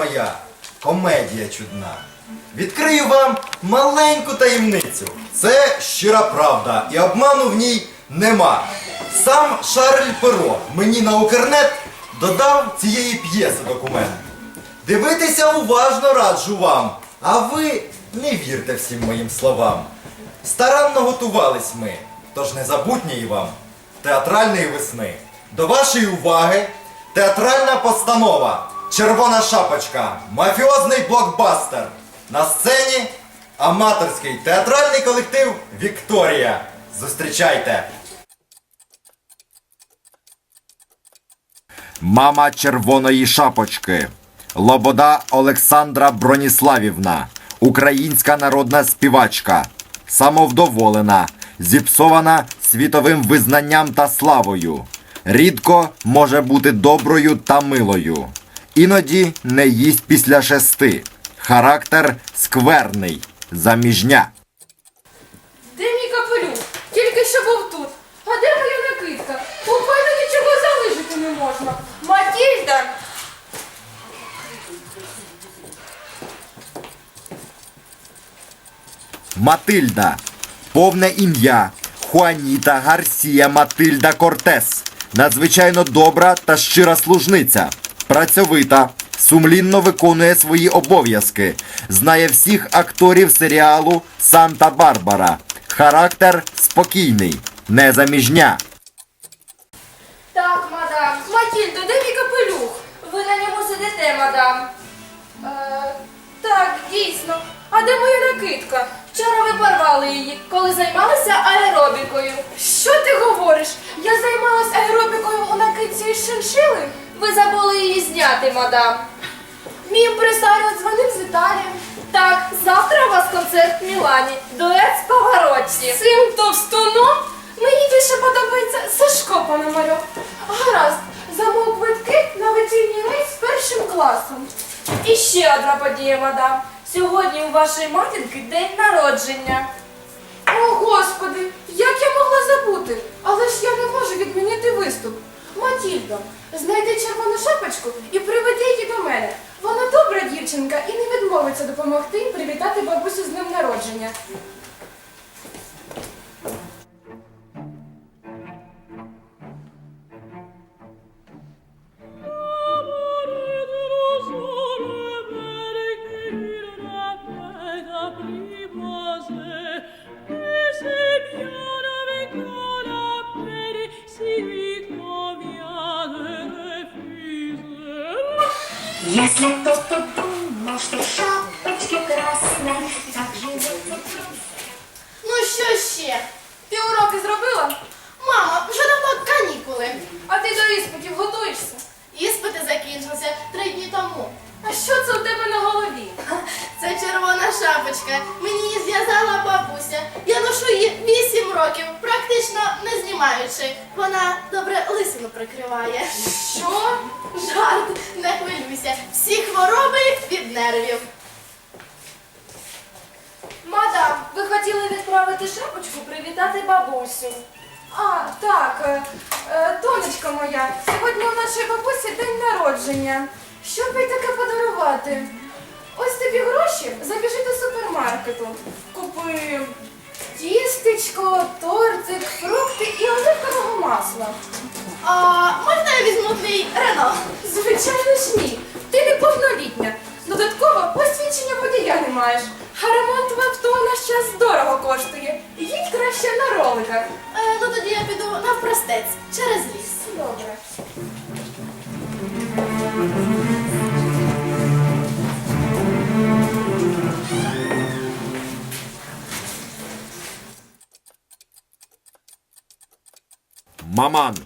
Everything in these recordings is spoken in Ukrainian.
моя комедія чудна. Відкрию вам маленьку таємницю. Це щира правда, і обману в ній нема. Сам Шарль Перо мені на Укрнет додав цієї п'єси документ. Дивитися уважно раджу вам, а ви не вірте всім моїм словам. Старанно готувались ми, тож незабутньої вам театральної весни. До вашої уваги театральна постанова Червона шапочка, мафіозний блокбастер. На сцені аматорський театральний колектив Вікторія. Зустрічайте! Мама червоної шапочки. Лобода Олександра Броніславівна. Українська народна співачка. Самовдоволена, зіпсована світовим визнанням та славою. Рідко може бути доброю та милою. Іноді не їсть після шести. Характер скверний. Заміжня. Де мій капелюх? Тільки що був тут. А де моя накидка? Мене нічого залишити не можна. Матільда! Матильда. Повне ім'я Хуаніта Гарсія Матильда Кортес. Надзвичайно добра та щира служниця. Працьовита, сумлінно виконує свої обов'язки. Знає всіх акторів серіалу Санта-Барбара. Характер спокійний, незаміжня. Так, мадам. Матільдо, де мій капелюх? Ви на ньому сидите, мадам. Е, так, дійсно. А де моя накидка? Вчора ви порвали її, коли займалися аеробікою. Що ти говориш? Я займалась аеробікою у накидці із шиншили? Ви забули її зняти, мадам. Мій імпресаріо дзвонив з Італії. Так, завтра у вас концерт в Мілані. Дует з Паваротті. Цим товстуном? Мені більше подобається Сашко Пономарьов. Гаразд, замов квитки на вечірній рейс з першим класом. І ще одна подія, мадам. Сьогодні у вашої матінки день народження. О, Господи, як я могла забути? Але ж я не можу відмінити виступ. Матільдо, знайди червону шапочку і приведи її до мене. Вона добра дівчинка і не відмовиться допомогти привітати бабусю з днем народження. Красной так живет Ну що ще? Ти уроки зробила? Мама, вже давно канікули. А ти до іспитів готуєшся? Іспити закінчилися три дні тому. А що це у тебе на голові? Це червона шапочка. Мені її зв'язала бабуся. Я ношу її вісім років, практично не знімаючи. Вона добре прикриває. Що? Жарт, не хвилюйся. Всі хвороби від нервів. Мадам, ви хотіли відправити шапочку привітати бабусю. А, так, е, е, донечка моя, сьогодні у нашої бабусі день народження. Що б таке подарувати? Ось тобі гроші, забіжи до супермаркету. Купи тістечко, тортик, фрукти і оливкового масла. А можна я візьму твій Рено? Звичайно ж ні. Ти неповнолітня. Додатково посвідчення водія не маєш. А ремонт в авто на час дорого коштує. Їдь краще на роликах. Е, ну тоді я піду навпростець через Маман.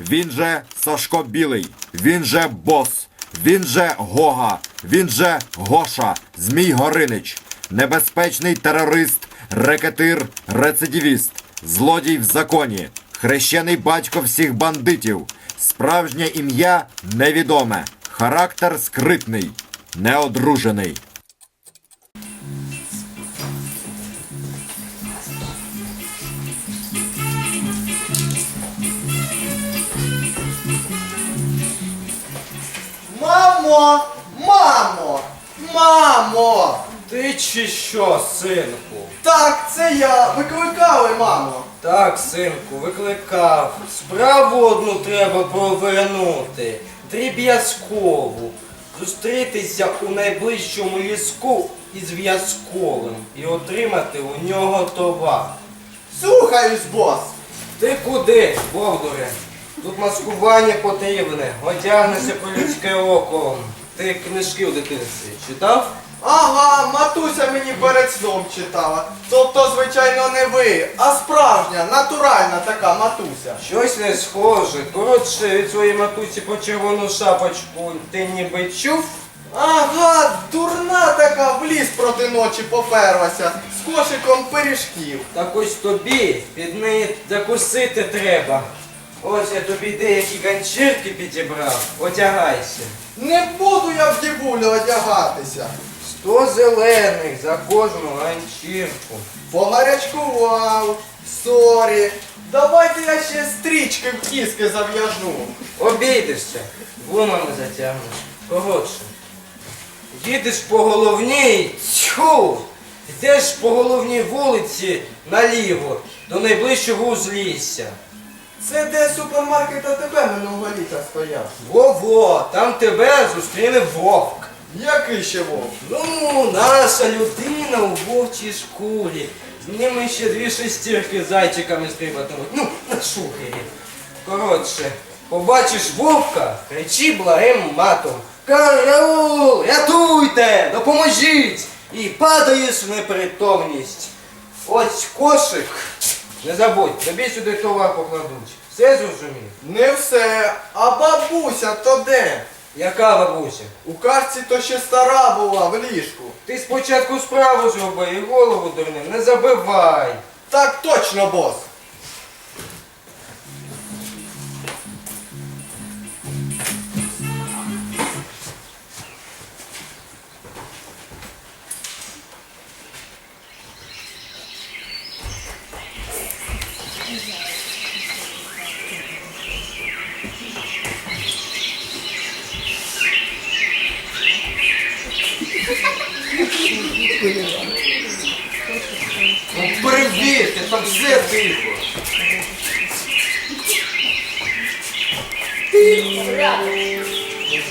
Він же Сашко Білий. Він же бос. Він же Гога. Він же Гоша. Змій Горинич. Небезпечний терорист, рекетир, рецидивіст, злодій в законі, хрещений батько всіх бандитів. Справжнє ім'я невідоме. Характер скритний, неодружений. Мамо! Мамо! Мамо! Ти чи що, синку? Так, це я. Викликали, мамо. Так, синку, викликав. Справу одну треба провернути. Дріб'язкову. Зустрітися у найближчому ліску із в'язковим і отримати у нього товар. Слухаюсь, бос. Ти куди, Бовдуре? Тут маскування потрібне, одягнися по людське око. Ти книжки у дитинстві читав? Ага, матуся мені перед сном читала. Тобто, звичайно, не ви, а справжня, натуральна така матуся. Щось не схоже. Коротше, від своєї матусі по червону шапочку ти ніби чув? Ага, дурна така в ліс проти ночі поперлася з кошиком пиріжків. Так ось тобі під неї закусити треба. Ось я тобі деякі ганчірки підібрав. Одягайся. Не буду я в дівулю одягатися. Сто зелених за кожну ганчірку. Погарячкував. Сорі. Давайте я ще стрічки в кіски зав'яжу. Обійдешся, гумами затягнеш. Коротше. Їдеш по головній, тьху! Йдеш по головній вулиці наліво, до найближчого узлісся. Це де супермаркет АТБ минулого літа стояв. Во-во, там тебе зустріне вовк. Який ще вовк? Ну, наша людина у вовчій шкурі. З ними ще дві шестірки з зайчиками стрибатимуть. Ну, на шухері. Коротше, побачиш вовка, кричи благим матом. Караул! Рятуйте! Допоможіть! І падаєш в непритомність. Ось кошик. Не забудь, тобі сюди товар покладуть. Все зрозумів? Не все. А бабуся то де? Яка бабуся? У карці то ще стара була в ліжку. Ти спочатку справу зроби і голову дурним не забивай. Так точно, бос. Ну перевірте, там все тихо.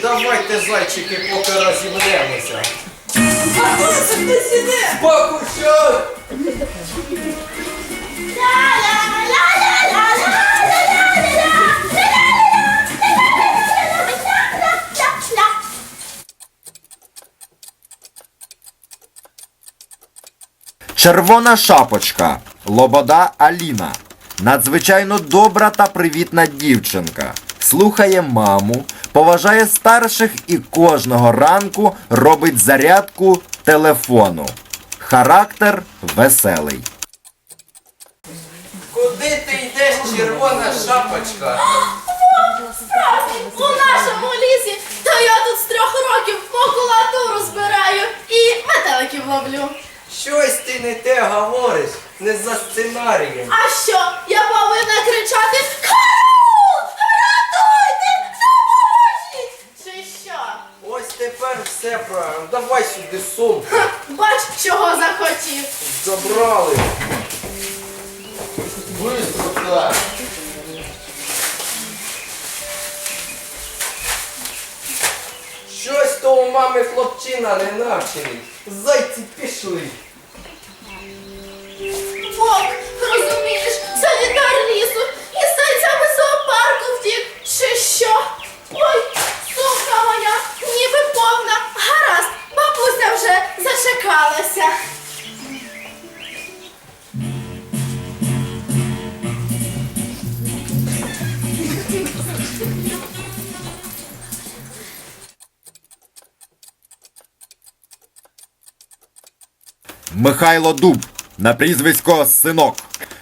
Давайте, зайчики, поки розімнемося. Покушай! Червона шапочка, Лобода Аліна. Надзвичайно добра та привітна дівчинка. Слухає маму, поважає старших і кожного ранку робить зарядку телефону. Характер веселий. Куди ти йдеш, червона шапочка? Справді, у нашому лісі, то я тут з трьох років макулатуру збираю і метеликів ловлю. Щось ти не те говориш, не за сценарієм. А що, я повинна кричати Караул! Рятуйте! Допоможіть! Чи що? Ось тепер все правильно. Давай сюди сумку. Ха, Бач, чого захотів. Забрали. Быстро так. Щось то у мами хлопчина не навчений. Зайці пішли. Вовк, розумієш, санітар лісу і зайцями зоопарку втік. Чи що? Ой, сумка моя, ніби повна. Гаразд, бабуся вже зачекалася. Михайло Дуб на прізвисько Синок.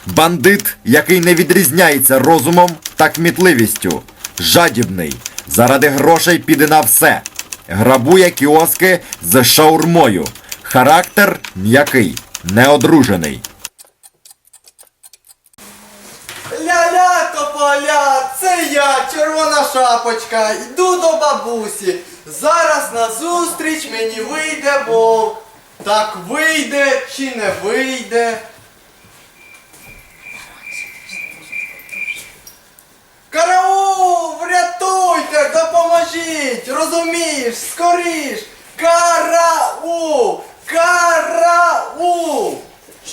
Бандит, який не відрізняється розумом та кмітливістю. Жадібний. Заради грошей піде на все. Грабує кіоски з шаурмою. Характер м'який, неодружений. Ля-ля, тополя, це я, червона шапочка, йду до бабусі. Зараз на зустріч мені вийде вовк. Так вийде чи не вийде? Караул! Врятуйте! Допоможіть! Розумієш? Скоріш! Караул! Караул!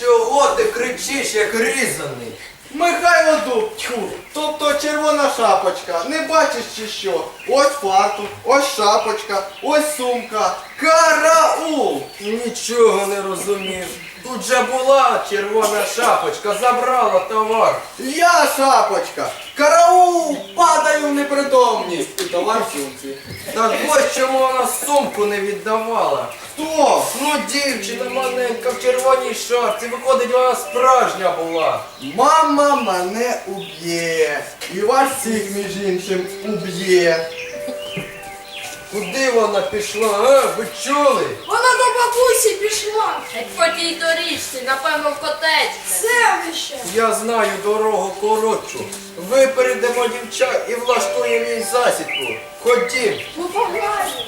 Чого ти кричиш, як різаний? Михайло Дуб, тобто червона шапочка, не бачиш чи що? Ось фартук, ось шапочка, ось сумка. Караул! Нічого не розумів. Тут же була червона шапочка, забрала товар. Я шапочка! Караул! Падаю в непритомність! І товар в сумці. Так ось чому вона сумку не віддавала. Хто? Ну, дівчина маленька в червоній шапці, виходить, вона справжня була. Мама мене уб'є. І вас всіх, між іншим, уб'є. Куди вона пішла, а? Ви чули? Вона до бабусі пішла. По тій доріжці, напевно, в котець. Селище. Я знаю дорогу коротшу. Випередимо дівчат і влаштуємо їй засідку. Ходім. Ну погнали.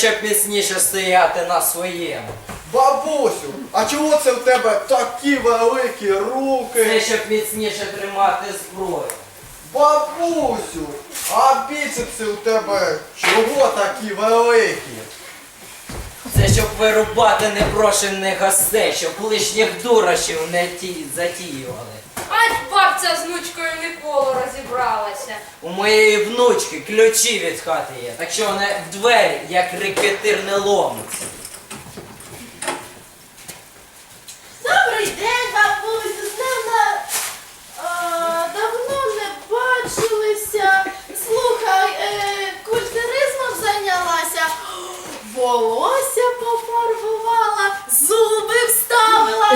Щоб міцніше стояти на своєму. Бабусю, а чого це в тебе такі великі Це руки? щоб міцніше тримати зброю. Бабусю, а біцепси у тебе чого такі великі? Це щоб вирубати непрошених гостей, щоб лишніх дурашів не ті затіювали. Ать бабця з внучкою Миколу розібралася. У моєї внучки ключі від хати є, так що вони в двері, як рекетир не ломиться. Добрий день, бабусю, з ним на... А, давно не бачилися. Слухай, е, культуризмом зайнялася. Волосся пофарбувала, зуби вставила.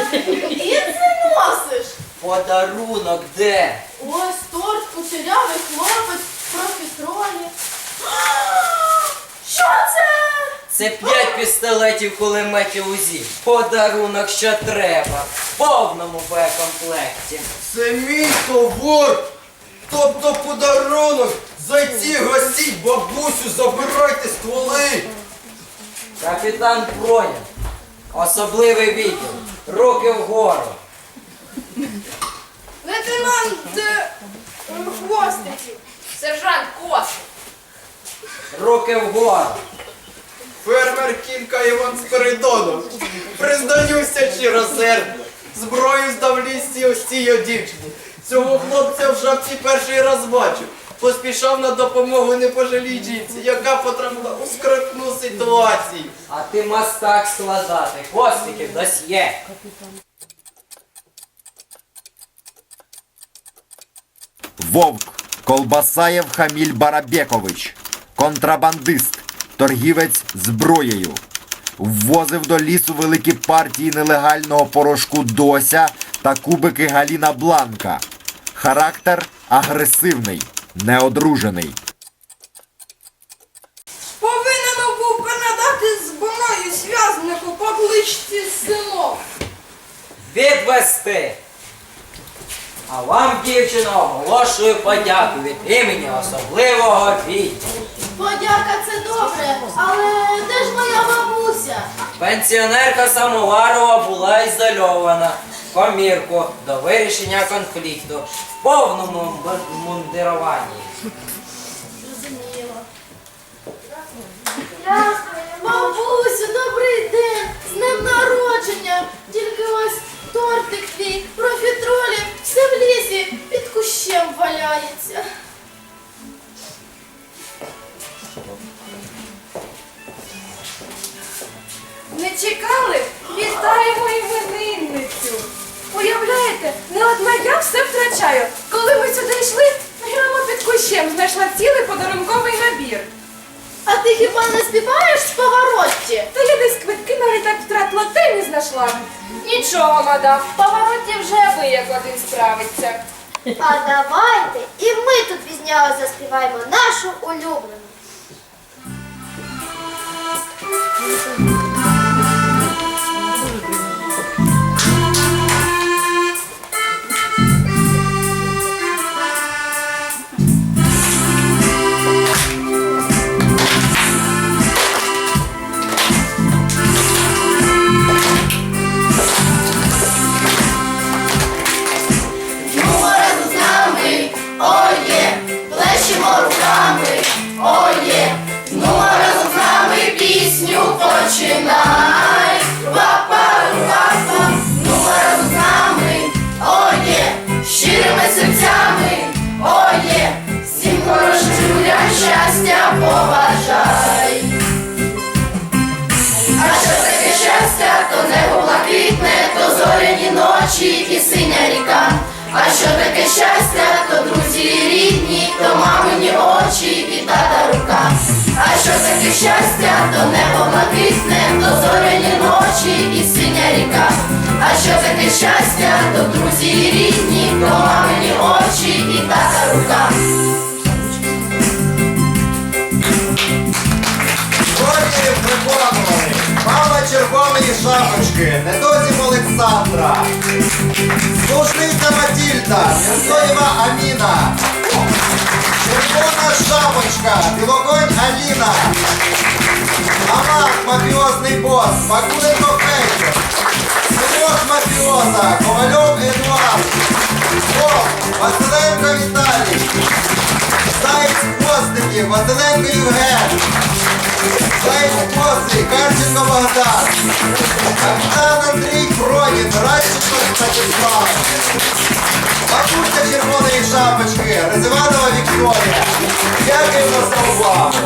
І це носиш. Подарунок де? Ось торт, кучерявий хлопець, профітролі. Що це? Це п'ять пістолетів кулеметів УЗІ. Подарунок, що треба. В повному боєкомплекті. Це мій товар! Тобто подарунок! Зайці, гасіть, бабусю, забирайте стволи! Капітан Броня. Особливий відділ. Руки вгору. Лейтенант е, Хвостиків. Сержант Косик. Руки вгору. Фермер Кілька Іван Спиридонов. Признаюся щиросердно. Зброю здав лісі ось цій дівчині. Цього хлопця в шапці перший раз бачив. Поспішав на допомогу непожалій жінці, яка потрапила у скрутну ситуацію. А ти мастак складати. Хвостиків досьє. Вовк Колбасаєв Хаміль Барабекович, контрабандист, торгівець зброєю. Ввозив до лісу великі партії нелегального порошку Дося та кубики Галіна Бланка. Характер агресивний, неодружений. Повинен був передати зброю зв'язнику по кличці синок. Відвести. А вам, дівчино, оголошую подяку від імені особливого відділу. Подяка це добре, але де ж моя бабуся? Пенсіонерка Самоварова була ізольована. комірку до вирішення конфлікту в повному мундируванні. Зрозуміло. Бабусю, добрий день! З днем народження! Тільки ось тортик твій, профітролі, все в лісі, під кущем валяється. Не чекали? Вітаємо іменинницю. Уявляєте, не одна я все втрачаю. Коли ми сюди йшли, прямо під кущем знайшла цілий подарунковий набір. Ти хіба не співаєш з поворотті? Та я десь квитки навіть так втратила, латині не знайшла. Нічого, мадам, в повороті вже ви як один справиться. А давайте і ми тут пізняло заспіваємо нашу улюблену. Ночі і синя ріка. А що таке щастя, то друзі рідні, то мамині очі і тата рука. А що таке щастя, то небо блакитне, то зоряні ночі і синя ріка. А що таке щастя, то друзі рідні, то мамині очі і тата рука. Червоної шапочки, Недозім Олександра, служниця Матільда, Мірзоєва Аміна, червона шапочка, Білогонь Аліна, Амат, мафіозний бос, Бакуленко Федір, Синьок мафіоза, Ковальов Едуард, Бог, Василенко Віталій, Заєць Постиків, Василенко Євген, Заєць после Карченко Богдан, Капитан Андрій Пронін, Радченко Станіслав, Бабуся Червоної Шапочки, Резиванова Вікторія. Дякую за увагу.